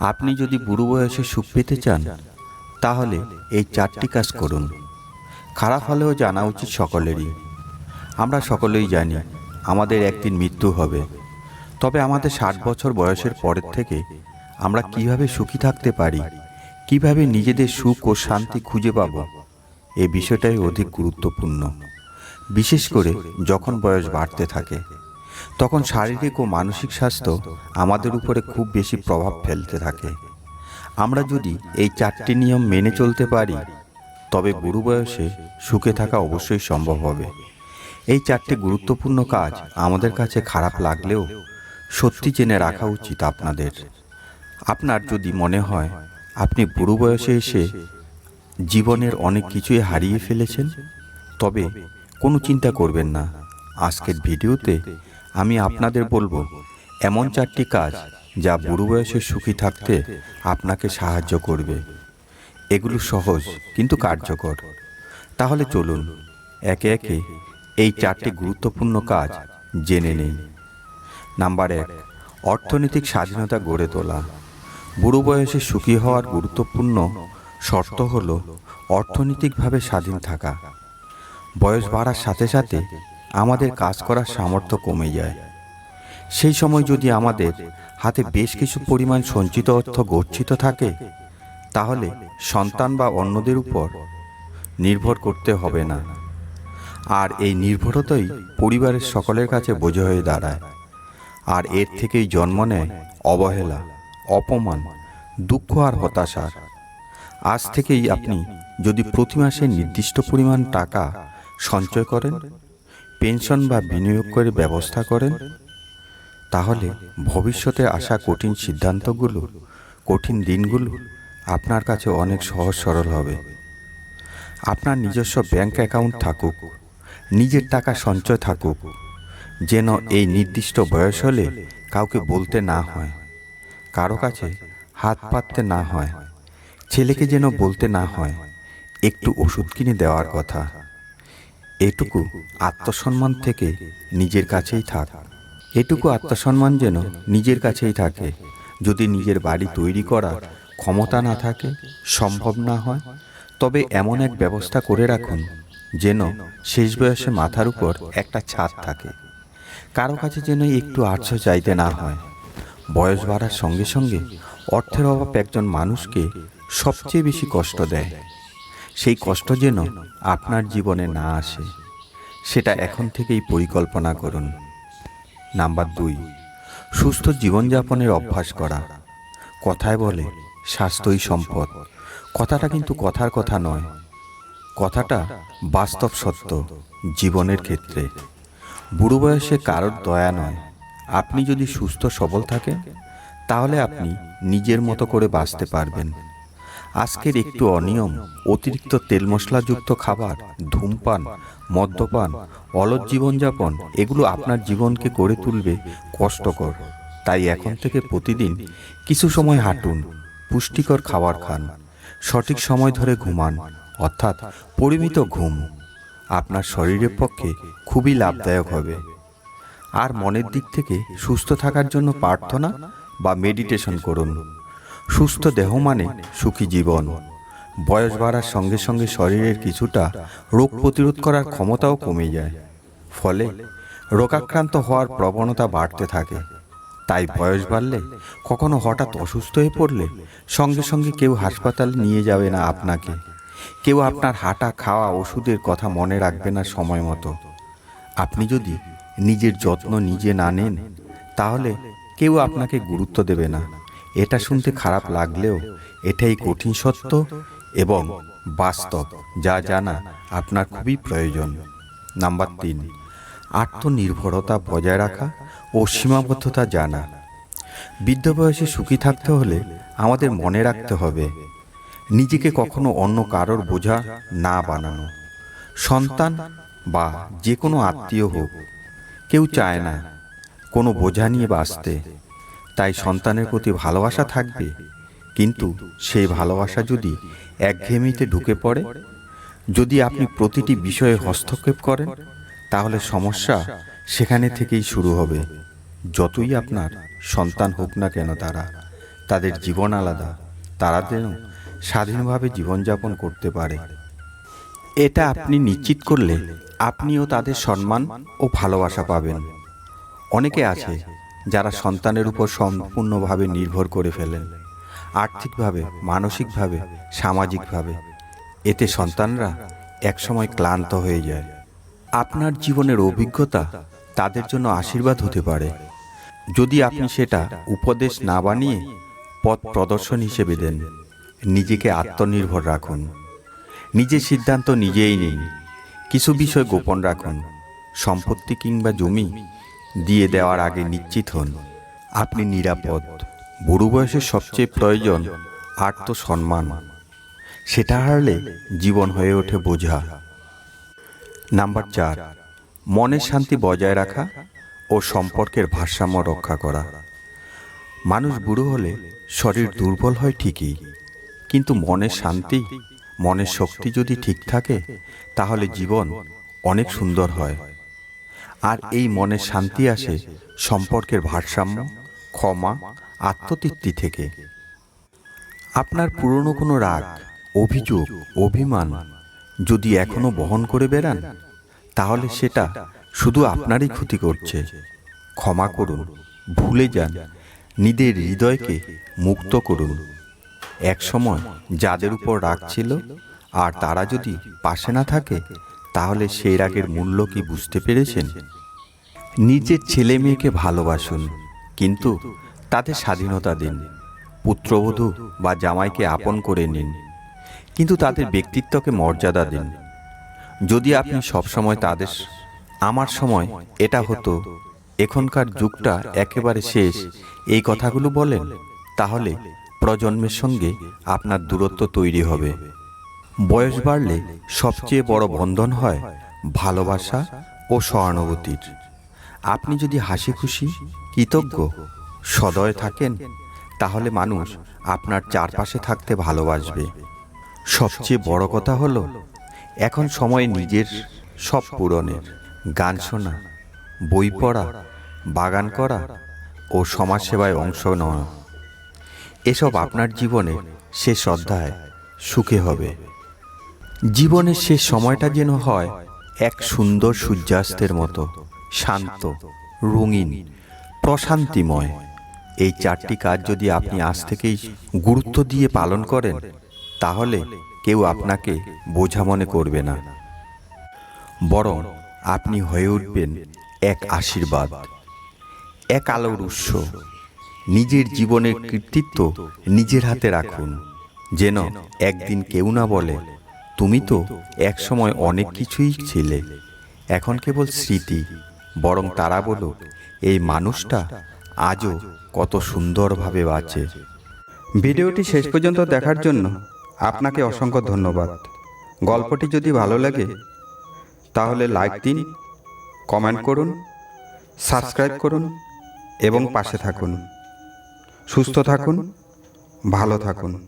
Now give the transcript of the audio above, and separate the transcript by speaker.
Speaker 1: আপনি যদি বুড়ো বয়সে সুখ পেতে চান, তাহলে এই চারটি কাজ করুন। খারাপ হলেও জানা উচিত সকলেরই। আমরা সকলেই জানি আমাদের একদিন মৃত্যু হবে। তবে আমাদের ষাট বছর বয়সের পরের থেকে আমরা কীভাবে সুখী থাকতে পারি, কীভাবে নিজেদের সুখ ও শান্তি খুঁজে পাব এই বিষয়টাই অধিক গুরুত্বপূর্ণ। বিশেষ করে যখন বয়স বাড়তে থাকে। তখন শারীরিক ও মানসিক স্বাস্থ্য আমাদের উপরে খুব বেশি প্রভাব ফেলতে থাকে। আমরা যদি এই চারটি নিয়ম মেনে চলতে পারি, তবে বুড়ো বয়সে সুখে থাকা অবশ্যই সম্ভব হবে। এই চারটি গুরুত্বপূর্ণ কাজ আমাদের কাছে খারাপ লাগলেও সত্যি জেনে রাখা উচিত আপনাদের। আপনার যদি মনে হয় আপনি বুড়ো বয়সে এসে জীবনের অনেক কিছুই হারিয়ে ফেলেছেন, তবে কোনো চিন্তা করবেন না। আজকের ভিডিওতে আমি আপনাদের বলব, এমন চারটি কাজ যা বুড়ো বয়সে সুখী থাকতে আপনাকে সাহায্য করবে। এগুলো সহজ কিন্তু কার্যকর। তাহলে চলুন, একে একে এই চারটি গুরুত্বপূর্ণ কাজ জেনে নেই। নাম্বার এক, অর্থনৈতিক স্বাধীনতা গড়ে তোলা। বুড়ো বয়সে সুখী হওয়ার গুরুত্বপূর্ণ শর্ত হল অর্থনৈতিকভাবে স্বাধীন থাকা। বয়স বাড়ার সাথে সাথে আমাদের কাজ করার সামর্থ্য কমে যায়। সেই সময় যদি আমাদের হাতে বেশ কিছু পরিমাণ সঞ্চিত অর্থ গচ্ছিত থাকে, তাহলে সন্তান বা অন্যদের উপর নির্ভর করতে হবে না। আর এই নির্ভরতাই পরিবারের সকলের কাছে বোঝা হয়ে দাঁড়ায়। আর এর থেকেই জন্ম নেয় অবহেলা, অপমান, দুঃখ আর হতাশার আজ থেকেই আপনি যদি প্রতি মাসে নির্দিষ্ট পরিমাণ টাকা সঞ্চয় করেন পেনশন বা বিনিয়োগ করে ব্যবস্থা করেন? তাহলে ভবিষ্যতে আসা কঠিন সিদ্ধান্তগুলো, কঠিন দিনগুলো আপনার কাছে অনেক সহজ সরল হবে। আপনার নিজস্ব ব্যাংক অ্যাকাউন্ট থাকুক, নিজের টাকা সঞ্চয় থাকুক, যেন এই নির্দিষ্ট বয়স হলে কাউকে বলতে না হয়, কারও কাছে হাত পাততে না হয়, ছেলেকে যেন বলতে না হয়, একটু ওষুধ কিনে দেওয়ার কথা। এটুকু আত্মসম্মান থেকে নিজের কাছেই থাক। এটুকু আত্মসম্মান যেন নিজের কাছেই থাকে। যদি নিজের বাড়ি তৈরি করার ক্ষমতা না থাকে, সম্ভব না হয়, তবে এমন এক ব্যবস্থা করে রাখুন যেন শেষ বয়সে মাথার উপর একটা ছাদ থাকে। কারও কাছে যেন একটু আর্থ চাইতে না হয়। বয়স বাড়ার সঙ্গে সঙ্গে অর্থের অভাব একজন মানুষকে সবচেয়ে বেশি কষ্ট দেয়। সেই কষ্ট যেন আপনার জীবনে না আসে। সেটা এখন থেকেই পরিকল্পনা করুন। নাম্বার দুই, সুস্থ জীবনযাপনের অভ্যাস করা। কথায় বলে, স্বাস্থ্যই সম্পদ। কথাটা কিন্তু কথার কথা নয়। কথাটা বাস্তব সত্য, জীবনের ক্ষেত্রে। বুড়ো বয়সে কারোর দয়া নয়। আপনি যদি সুস্থ সবল থাকেন, তাহলে আপনি নিজের মতো করে বাঁচতে পারবেন। আজকের একটু অনিয়ম, অতিরিক্ত তেল মশলাযুক্ত খাবার, ধূমপান, মদ্যপান, অলস জীবনযাপন, এগুলো আপনার জীবনকে করে তুলবে কষ্টকর। তাই এখন থেকে প্রতিদিন কিছু সময় হাঁটুন, পুষ্টিকর খাবার খান, সঠিক সময় ধরে ঘুমান, অর্থাৎ পরিমিত ঘুম আপনার শরীরের পক্ষে খুবই লাভদায়ক হবে। আর মনের দিক থেকে সুস্থ থাকার জন্য প্রার্থনা বা মেডিটেশন করুন। সুস্থ দেহ মানে সুখী জীবন। বয়স বাড়ার সঙ্গে সঙ্গে শরীরের কিছুটা রোগ প্রতিরোধ করার ক্ষমতাও কমে যায়। ফলে রোগাক্রান্ত হওয়ার প্রবণতা বাড়তে থাকে। তাই বয়স বাড়লে কখনো হঠাৎ অসুস্থ হয়ে পড়লে সঙ্গে সঙ্গে কেউ হাসপাতালে নিয়ে যাবে না আপনাকে। কেউ আপনার হাঁটা, খাওয়া, ওষুধের কথা মনে রাখবে না সময় মতো। আপনি যদি নিজের যত্ন নিজে না নেন, তাহলে কেউ আপনাকে গুরুত্ব দেবে না। এটা শুনতে খারাপ লাগলেও এটাই কঠিন সত্য এবং বাস্তব, যা জানা আপনার খুবই প্রয়োজন। নাম্বার তিন, আত্মনির্ভরতা বজায় রাখা ও সীমাবদ্ধতা জানা। বৃদ্ধ বয়সে সুখী থাকতে হলে আমাদের মনে রাখতে হবে, নিজেকে কখনো অন্য কারোর বোঝা না বানানো। সন্তান বা যে কোনো আত্মীয় হোক, কেউ চায় না কোনো বোঝা নিয়ে বাঁচতে। তাই সন্তানের প্রতি ভালোবাসা থাকবে। কিন্তু সেই ভালোবাসা যদি একঘেয়েমিতে ঢুকে পড়ে, যদি আপনি প্রতিটি বিষয়ে হস্তক্ষেপ করেন, তাহলে সমস্যা সেখানে থেকেই শুরু হবে। যতই আপনার সন্তান হোক না কেন তারা, তাদের জীবন আলাদা, তারা যেন স্বাধীনভাবে জীবনযাপন করতে পারে। এটা আপনি নিশ্চিত করলে আপনিও তাদের সম্মান ও ভালোবাসা পাবেন। অনেকে আছে যারা সন্তানের উপর সম্পূর্ণভাবে নির্ভর করে ফেলেন, আর্থিকভাবে, মানসিকভাবে, সামাজিকভাবে, এতে সন্তানরা একসময় ক্লান্ত হয়ে যায়। আপনার জীবনের অভিজ্ঞতা তাদের জন্য আশীর্বাদ হতে পারে। যদি আপনি সেটা উপদেশ না বানিয়ে পথ প্রদর্শন হিসেবে দেন, নিজেকে আত্মনির্ভর রাখুন। নিজের সিদ্ধান্ত নিজেই নিন। কিছু বিষয় গোপন রাখুন। সম্পত্তি কিংবা জমি দিয়ে দেওয়ার আগে নিশ্চিত হন, আপনি নিরাপদ। বুড়ো বয়সের সবচেয়ে প্রয়োজন আত্মসম্মান। সেটা হারলে জীবন হয়ে ওঠে বোঝা। নাম্বার চার মনের শান্তি বজায় রাখা ও সম্পর্কের ভারসাম্য রক্ষা করা। মানুষ বুড়ো হলে শরীর দুর্বল হয় ঠিকই, কিন্তু মনের শান্তি, মনের শক্তি যদি ঠিক থাকে, তাহলে জীবন অনেক সুন্দর হয়। আর এই মনের শান্তি আসে সম্পর্কের ভারসাম্য, ক্ষমা, আত্মতৃপ্তি থেকে। আপনার পুরনো কোনো রাগ, অভিযোগ, অভিমান যদি এখনও বহন করে বেড়ান, তাহলে সেটা শুধু আপনারই ক্ষতি করছে। ক্ষমা করুন, ভুলে যান, নিজের হৃদয়কে মুক্ত করুন। এক সময় যাদের উপর রাগ ছিল আর তারা যদি পাশে না থাকে তাহলে সেই রাগের মূল্য কি বুঝতে পেরেছেন? নিজের ছেলে মেয়েকে ভালোবাসুন, কিন্তু তাদের স্বাধীনতা দিন, পুত্রবধূ বা জামাইকে আপন করে নিন, কিন্তু তাদের ব্যক্তিত্বকে মর্যাদা দিন। যদি আপনি সবসময় তাদের আমার সময় এটা হতো, এখনকার যুগটা একেবারে শেষ, এই কথাগুলো বলেন, তাহলে প্রজন্মের সঙ্গে আপনার দূরত্ব তৈরি হবে। বয়স বাড়লে সবচেয়ে বড় বন্ধন হয় ভালোবাসা ও সহানুভূতির। আপনি যদি হাসি খুশি, কৃতজ্ঞ, সদয় থাকেন, তাহলে মানুষ আপনার চারপাশে থাকতে ভালোবাসবে। সবচেয়ে বড় কথা হলো, এখন সময় নিজের সব পূরণের। গান শোনা, বই পড়া, বাগান করা ও সমাজসেবায় অংশ নেওয়া। এসব আপনার জীবনে শেষ অধ্যায় সুখে হবে। জীবনের শেষ সময়টা যেন হয় এক সুন্দর সূর্যাস্তের মতো, শান্ত, রঙিন, প্রশান্তিময়। এই চারটি কাজ যদি আপনি আজ থেকেই গুরুত্ব দিয়ে পালন করেন, তাহলে কেউ আপনাকে বোঝা মনে করবে না। বরং আপনি হয়ে উঠবেন এক আশীর্বাদ, এক আলোর উৎস। নিজের জীবনের কৃতিত্ব নিজের হাতে রাখুন, যেন একদিন কেউ না বলে তুমি তো একসময় অনেক কিছুই ছিলে। এখন কেবল স্মৃতি, বরং তারা বলো, এই মানুষটা আজও কত সুন্দরভাবে বাঁচে।
Speaker 2: ভিডিওটি শেষ পর্যন্ত দেখার জন্য আপনাকে অসংখ্য ধন্যবাদ। গল্পটি যদি ভালো লাগে, তাহলে লাইক দিন, কমেন্ট করুন, সাবস্ক্রাইব করুন এবং পাশে থাকুন। সুস্থ থাকুন, ভালো থাকুন।